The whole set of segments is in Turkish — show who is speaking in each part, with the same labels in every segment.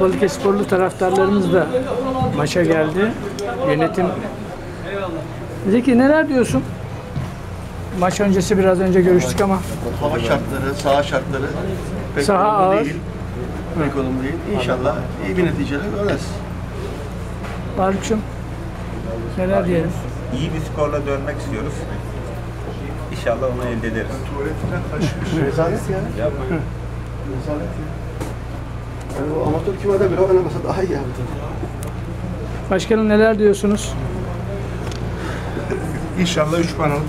Speaker 1: Balıkesirsporlu taraftarlarımız da maça geldi. Yönetim Zeki neler diyorsun? Maç öncesi biraz önce görüştük ama
Speaker 2: Hava şartları, saha şartları pek
Speaker 1: Saha
Speaker 2: olumlu
Speaker 1: ağır.
Speaker 2: değil. Pek olumlu değil. İnşallah iyi bir neticeler göreceğiz.
Speaker 1: Faruk'cum neler diyelim?
Speaker 3: iyi bir skorla dönmek istiyoruz. İnşallah onu elde ederiz.
Speaker 2: Rezalet ya. Rezalet ya. Yani o amatör kümede bile oynamasa daha iyi yaptı.
Speaker 1: Başkanım neler diyorsunuz?
Speaker 4: İnşallah 3 puan alıp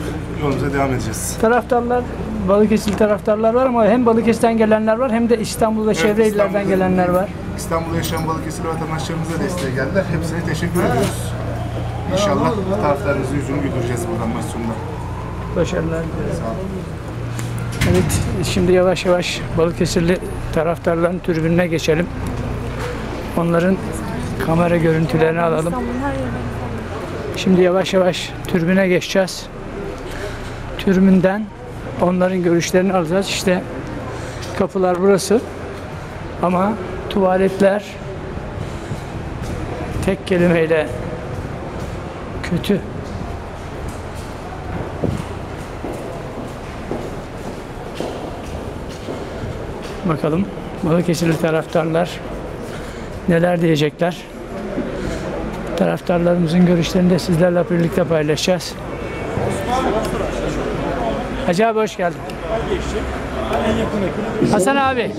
Speaker 4: yolumuza devam edeceğiz.
Speaker 1: Taraftarlar, Balıkesir taraftarlar var ama hem Balıkesir'den gelenler var hem de İstanbul'da çevre illerden gelenler var.
Speaker 4: İstanbul'da yaşayan Balıkesir vatandaşlarımıza desteğe geldiler. Hepsine teşekkür ediyoruz. İnşallah taraftarımızın yüzünü güldüreceğiz buradan maç sonunda.
Speaker 1: Başarılar diliyorum. Evet, şimdi yavaş yavaş Balıkesirli taraftarların tribününe geçelim. Onların kamera görüntülerini alalım. Şimdi yavaş yavaş tribüne geçeceğiz. Tribünden onların görüşlerini alacağız. İşte kapılar burası. Ama tuvaletler tek kelimeyle kötü. Bakalım Balıkesirli taraftarlar neler diyecekler. Taraftarlarımızın görüşlerini de sizlerle birlikte paylaşacağız. Hacı abi hoş geldin. Hasan abi,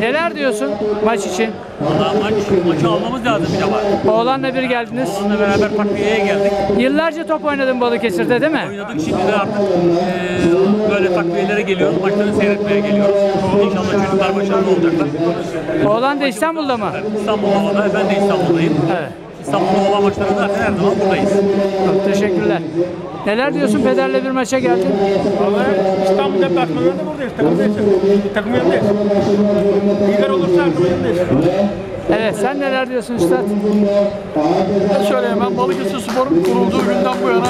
Speaker 1: neler diyorsun maç için?
Speaker 5: Valla maç, maçı almamız lazım bir de var.
Speaker 1: Oğlanla bir geldiniz.
Speaker 5: Onunla beraber takviyeye geldik.
Speaker 1: Yıllarca top oynadın Balıkesir'de değil mi?
Speaker 5: Oynadık şimdi de artık eee, böyle takviyelere geliyoruz. Maçları seyretmeye geliyoruz. İnşallah çocuklar başarılı olacaklar.
Speaker 1: Oğlan da İstanbul'da mı?
Speaker 5: İstanbul'da olan, ben de İstanbul'dayım.
Speaker 1: Evet.
Speaker 5: İstanbul'da olan maçlarda zaten her zaman buradayız.
Speaker 1: Çok teşekkürler. Neler diyorsun? Pederle bir maça geldin.
Speaker 6: İstanbul deplasmanlarında buradayız. Takımdayız. Takım yanındayız. Lider olursa zaman yanındayız.
Speaker 1: Evet, sen neler diyorsun üstad?
Speaker 6: Ben söyleyeyim ben Balıkesir Spor'un kurulduğu günden bu yana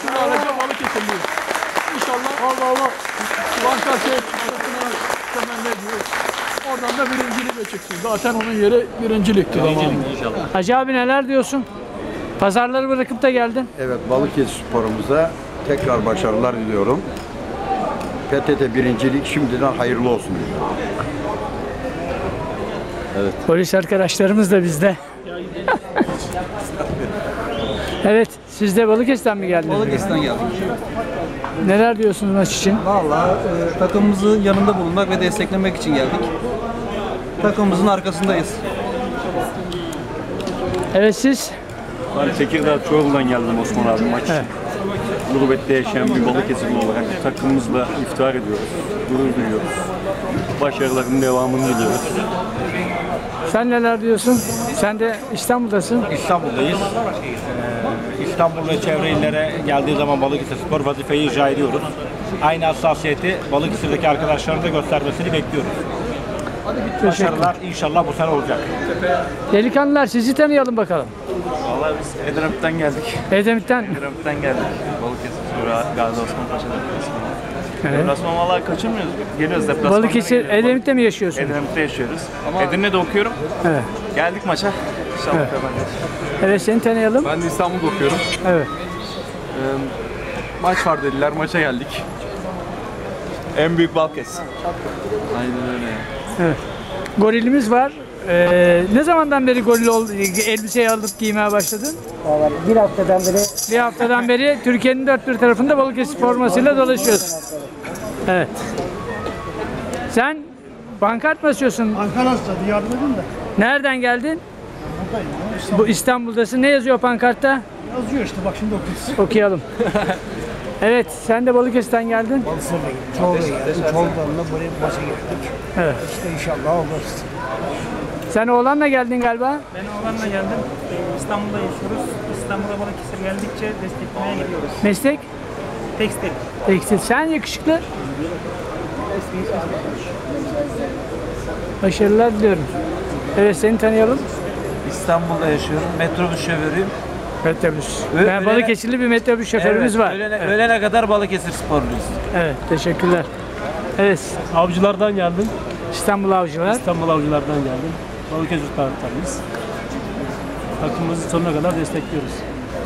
Speaker 6: sülalece Balıkesirliyim. İnşallah Allah Allah Bankası temenni ediyoruz. Oradan da birincilikle çıksın. Zaten onun yeri birincilikti.
Speaker 5: İnşallah.
Speaker 1: Hacı abi neler diyorsun? Pazarları bırakıp da geldin.
Speaker 7: Evet Balıkesir sporumuza tekrar başarılar diliyorum. PTT birincilik şimdiden hayırlı olsun.
Speaker 1: Polis arkadaşlarımız da bizde. evet, siz de Balıkesir'den mi geldiniz?
Speaker 8: Balıkesir'den geldik.
Speaker 1: Neler diyorsunuz maç için?
Speaker 8: Valla e, takımımızın yanında bulunmak ve desteklemek için geldik. Takımımızın arkasındayız.
Speaker 1: Evet siz?
Speaker 9: Ben Tekirdağ Çorlu'dan geldim Osman abi maç.
Speaker 1: Evet.
Speaker 9: Gurbette yaşayan bir Balıkesirli olarak takımımızla iftihar ediyoruz. Gurur duyuyoruz. Başarıların devamını diliyoruz.
Speaker 1: Sen neler diyorsun? Sen de İstanbul'dasın.
Speaker 6: İstanbul'dayız. Ee, İstanbul ve çevre illere geldiği zaman Balıkesir Spor vazifeyi icra ediyoruz. Aynı hassasiyeti Balıkesir'deki arkadaşların da göstermesini bekliyoruz. Başarılar inşallah bu sene olacak.
Speaker 1: Delikanlılar sizi tanıyalım bakalım.
Speaker 9: Vallahi biz Edremit'ten geldik.
Speaker 1: Edremit'ten.
Speaker 9: Edremit'ten geldik. Balıkesir sonra Gazi Osman Paşa'da.
Speaker 1: Evet.
Speaker 9: Deplasman vallahi kaçırmıyoruz. Geliyoruz deplasmanlara
Speaker 1: Balıkesir,
Speaker 9: geliyoruz.
Speaker 1: Edremit'te mi yaşıyorsun?
Speaker 9: Edremit'te yaşıyoruz. Edirne'de okuyorum.
Speaker 1: Evet.
Speaker 9: Geldik maça. İnşallah kazanacağız.
Speaker 1: Evet seni tanıyalım.
Speaker 10: Ben de İstanbul'da okuyorum.
Speaker 1: Evet.
Speaker 10: Maç var dediler, maça geldik. En büyük Balkes. Aynen öyle.
Speaker 1: Evet. Gorilimiz var. Ee, ne zamandan beri goril ol, elbiseyi alıp giymeye başladın?
Speaker 11: Bir haftadan beri
Speaker 1: Bir haftadan beri Türkiye'nin dört bir tarafında Balıkesir formasıyla dolaşıyorsun. Evet. Sen bankart mı asıyorsun?
Speaker 11: Ankara Stadı yardım edin de.
Speaker 1: Nereden geldin? Bu İstanbul'dasın. Ne yazıyor pankartta?
Speaker 11: Yazıyor işte bak şimdi okuyoruz.
Speaker 1: Okuyalım. evet, sen de Balıkesir'den geldin.
Speaker 11: Balıkesir'e geldik. Çorlu'ya geldik. Çorlu'dan da buraya maça geldik.
Speaker 1: Evet.
Speaker 11: İşte inşallah olur.
Speaker 1: Sen oğlanla geldin galiba.
Speaker 5: Ben oğlanla geldim. İstanbul'da yaşıyoruz. İstanbul'a Balıkesir geldikçe desteklemeye gidiyoruz.
Speaker 1: Meslek?
Speaker 5: Tekstil.
Speaker 1: Tekstil. Sen yakışıklı. Başarılar diliyorum. Evet seni tanıyalım.
Speaker 8: İstanbul'da yaşıyorum. Metrobüs şoförüyüm.
Speaker 1: Metrobüs.
Speaker 8: Ö-
Speaker 1: Ben
Speaker 8: öyle-
Speaker 1: Balıkesirli bir metrobüs şoförümüz var.
Speaker 8: Öğlene,
Speaker 1: Evet.
Speaker 8: öğlene kadar Balıkesir sporluyuz.
Speaker 1: evet, teşekkürler. Evet.
Speaker 5: Avcılardan geldim.
Speaker 1: İstanbul Avcılar.
Speaker 5: İstanbul Avcılardan geldim. Balıkesir taraftarıyız. Takımımızı sonuna kadar destekliyoruz.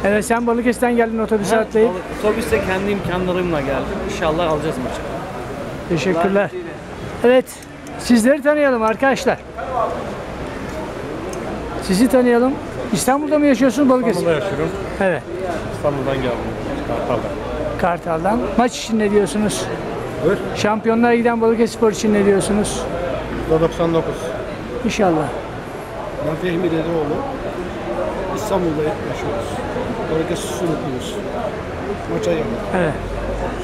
Speaker 1: Evet sen Balıkesir'den geldin otobüse atlayıp.
Speaker 8: Otobüste kendi imkanlarımla geldim. İnşallah alacağız maçı.
Speaker 1: Teşekkürler. Evet. Sizleri tanıyalım arkadaşlar. Sizi tanıyalım. İstanbul'da mı yaşıyorsunuz Balıkesir?
Speaker 5: İstanbul'da yaşıyorum.
Speaker 1: Evet.
Speaker 5: İstanbul'dan geldim. Kartal'dan.
Speaker 1: Kartal'dan. Maç için ne diyorsunuz? Şampiyonlar giden Balıkesir için ne diyorsunuz?
Speaker 6: 99.
Speaker 1: İnşallah.
Speaker 6: Ben Fehmi Dedeoğlu. İstanbul'da yaşıyoruz. Balıkesir Sulukluyuz. Maça geldik.
Speaker 1: Evet.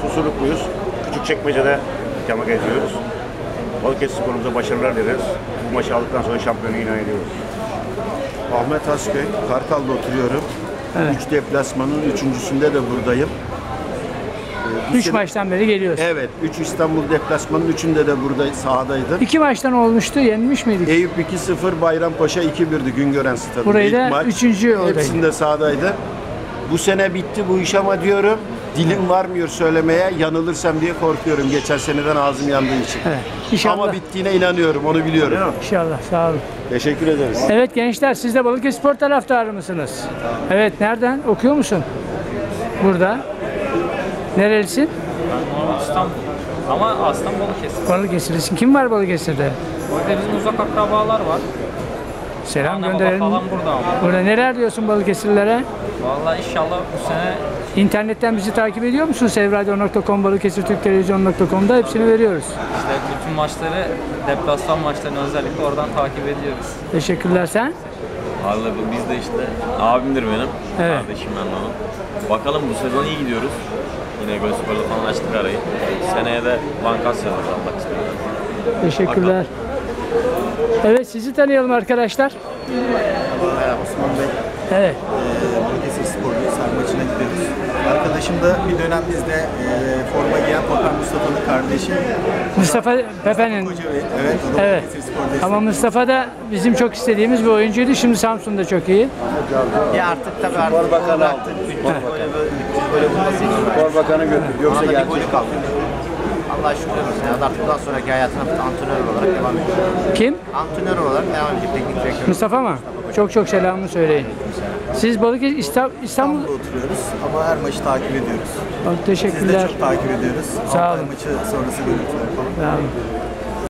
Speaker 12: Susulukluyuz. Küçükçekmece'de ikamet ediyoruz. Balıkesir sporumuza başarılar dileriz. Bu maçı aldıktan sonra şampiyonu ilan ediyoruz.
Speaker 2: Ahmet Asköy, Kartal'da oturuyorum. Üç deplasmanın üçüncüsünde de buradayım. Ee, bu
Speaker 1: Üç
Speaker 2: sene-
Speaker 1: maçtan beri geliyoruz.
Speaker 2: Evet, üç İstanbul deplasmanın üçünde de burada sahadaydım.
Speaker 1: İki maçtan olmuştu. Yenilmiş miydik?
Speaker 2: Eyüp 2-0, Bayrampaşa 2-1'di Güngören Stadı'nda.
Speaker 1: Burayı
Speaker 2: İlk
Speaker 1: da
Speaker 2: maç.
Speaker 1: üçüncü oradaydı.
Speaker 2: Hepsinde sahadaydı. Bu sene bitti bu iş ama diyorum dilim varmıyor söylemeye. Yanılırsam diye korkuyorum geçen seneden ağzım yandığı için.
Speaker 1: Evet. İnşallah.
Speaker 2: Ama bittiğine inanıyorum, onu biliyorum.
Speaker 1: İnşallah. Sağ olun.
Speaker 2: Teşekkür ederiz.
Speaker 1: Evet gençler siz de Balıkesir Spor taraftarı mısınız? Evet nereden? Okuyor musun? Burada. Nerelisin?
Speaker 8: İstanbul. Ama aslan Balıkesir.
Speaker 1: Balıkesirlisin. Kim var Balıkesir'de?
Speaker 8: Orada bizim uzak akrabalar var.
Speaker 1: Selam
Speaker 8: baba
Speaker 1: gönderelim.
Speaker 8: falan burada ama.
Speaker 1: Burada neler diyorsun Balıkesirlilere?
Speaker 8: Vallahi inşallah bu sene
Speaker 1: İnternetten bizi takip ediyor musun? Sevradio.com, Balıkesir Türk Televizyon.com'da hepsini veriyoruz.
Speaker 8: işte bütün maçları, deplasman maçlarını özellikle oradan takip ediyoruz.
Speaker 1: Teşekkürler sen.
Speaker 13: Vallahi bu- biz de işte abimdir benim.
Speaker 1: Evet.
Speaker 13: Kardeşim ben onun. Bakalım bu sezon iyi gidiyoruz. Yine Gözspor'la falan açtık arayı. Seneye de Bankasya'da almak istiyoruz.
Speaker 1: Teşekkürler. Evet sizi tanıyalım arkadaşlar.
Speaker 14: Merhaba Osman Bey.
Speaker 1: Evet.
Speaker 14: Ee, Balıkesir Sporluyuz. Her maçına gidiyoruz. Arkadaşım da bir dönem bizde e, forma giyen Toper Mustafa'nın kardeşi.
Speaker 1: Mustafa Pepe'nin.
Speaker 14: Evet, o da
Speaker 1: Evet.
Speaker 14: Spor.
Speaker 1: Ama Mustafa da bizim çok istediğimiz bir oyuncuydu. Şimdi Samsun'da çok iyi.
Speaker 14: Ya artık tabii artık Spor Bakanı aldı.
Speaker 2: Spor Bakanı götür, yoksa gelecek.
Speaker 14: Allah'a şükür olsun. Yani artık bundan sonraki hayatına antrenör olarak devam edecek.
Speaker 1: Kim?
Speaker 14: Antrenör olarak devam edecek. Teknik direktör.
Speaker 1: Mustafa mı? Çok çok selamını söyleyin. Siz Balıkesir İsta- İstanbul
Speaker 14: İstanbul'da oturuyoruz ama her maçı takip ediyoruz.
Speaker 1: Bak,
Speaker 14: Siz de
Speaker 1: Teşekkürler.
Speaker 14: çok takip ediyoruz.
Speaker 1: Sağ
Speaker 14: Altay
Speaker 1: olun.
Speaker 14: maçı sonrası görüntüler falan.
Speaker 1: Sağ olun.